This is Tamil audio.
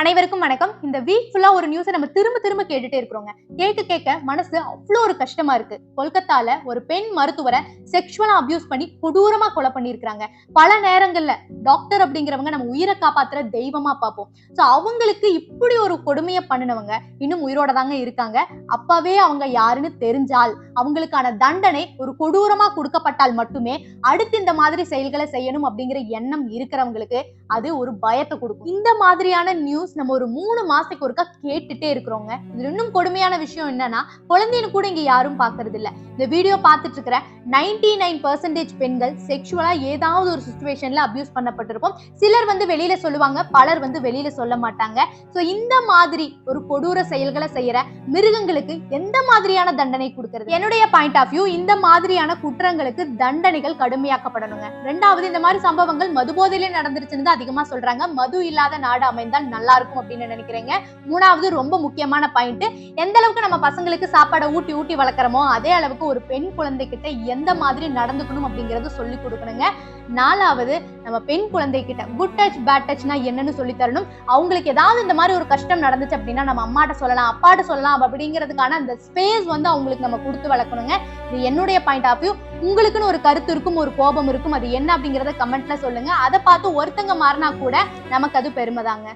அனைவருக்கும் வணக்கம். இந்த வீக் ஃபுல்லா ஒரு நியூஸை நம்ம திரும்ப திரும்ப கேட்டுட்டே இருக்கிறோங்க. கேட்க கேட்க மனசு அவ்வளோ ஒரு கஷ்டமா இருக்கு. கொல்கத்தால ஒரு பெண் மருத்துவரை செக்ஷுவலா அபியூஸ் பண்ணி கொடூரமா கொலை பண்ணியிருக்கிறாங்க. பல நேரங்கள்ல டாக்டர் அப்படிங்கிறவங்க நம்ம உயிரை காப்பாத்துற தெய்வமா பார்ப்போம். ஸோ அவங்களுக்கு இப்படி ஒரு கொடுமையை பண்ணினவங்க இன்னும் உயிரோட தாங்க இருக்காங்க. அப்பவே அவங்க யாருன்னு தெரிஞ்சால் அவங்களுக்கான தண்டனை ஒரு கொடூரமா கொடுக்கப்பட்டால் மட்டுமே அடுத்து இந்த மாதிரி செயல்களை செய்யணும் அப்படிங்கிற எண்ணம் இருக்கிறவங்களுக்கு அது ஒரு பயத்தை கொடுக்கும். இந்த மாதிரியான நியூஸ் நம்ம ஒரு மூணு மாசத்துக்கு ஒருக்கா கேட்டுட்டே இருக்கிறோங்க. இதுல இன்னும் கொடுமையான விஷயம் என்னன்னா குழந்தைன்னு கூட இங்க யாரும் பாக்குறது இல்ல. இந்த வீடியோ பார்த்துட்டு இருக்கிற நைன்டி நைன் பர்சன்டேஜ் பெண்கள் செக்ஷுவலா ஏதாவது ஒரு சுச்சுவேஷன்ல அபியூஸ் பண்ணப்பட்டிருக்கும் சிலர் வந்து வெளியில சொல்லுவாங்க பலர் வந்து வெளியில சொல்ல மாட்டாங்க. ஸோ இந்த மாதிரி ஒரு கொடூர செயல்களை செய்யற மிருகங்களுக்கு எந்த மாதிரியான தண்டனை கொடுக்கறது? என்னுடைய பாயிண்ட் ஆஃப் வியூ இந்த மாதிரியான குற்றங்களுக்கு தண்டனைகள் கடுமையாக்கப்படணுங்க. ரெண்டாவது இந்த மாதிரி சம்பவங்கள் மதுபோதையிலே நடந்துருச்சுன்னு தான் அதிகமா சொல்றாங்க. மது இல்லாத நாடு அமைந்தால் நல்லா இருக்கும் அப்படின்னு நினைக்கிறேங்க. மூணாவது ரொம்ப முக்கியமான பாயிண்ட் எந்த அளவுக்கு நம்ம பசங்களுக்கு சாப்பாடை ஊட்டி ஊட்டி வளர்க்குறோமோ அதே அளவுக்கு ஒரு பெண் குழந்தைகிட்ட எந்த மாதிரி நடந்துக்கணும் அப்படிங்கறது சொல்லி கொடுக்கணுங்க. நாலாவது நம்ம பெண் குழந்தைகிட்ட குட் டச் பேட் டச்னா என்னன்னு சொல்லி தரணும். அவங்களுக்கு ஏதாவது இந்த மாதிரி ஒரு கஷ்டம் நடந்துச்சு அப்படின்னா நம்ம அம்மாட்ட சொல்லலாம் அப்பாட்ட சொல்லலாம் அப்படிங்கிறதுக்கான அந்த ஸ்பேஸ் வந்து அவங்களுக்கு நம்ம கொடுத்து வளர்க்கணுங்க. இது என்னுடைய பாயிண்ட் ஆஃப் வியூ உங்களுக்குன்னு ஒரு கருத்து இருக்கும் ஒரு கோபம் இருக்கும். அது என்ன அப்படிங்கறத கமெண்ட்ல சொல்லுங்க. அதை பார்த்து ஒருத்தங்க மாறினா கூட நமக்கு அது பெருமைதாங்க.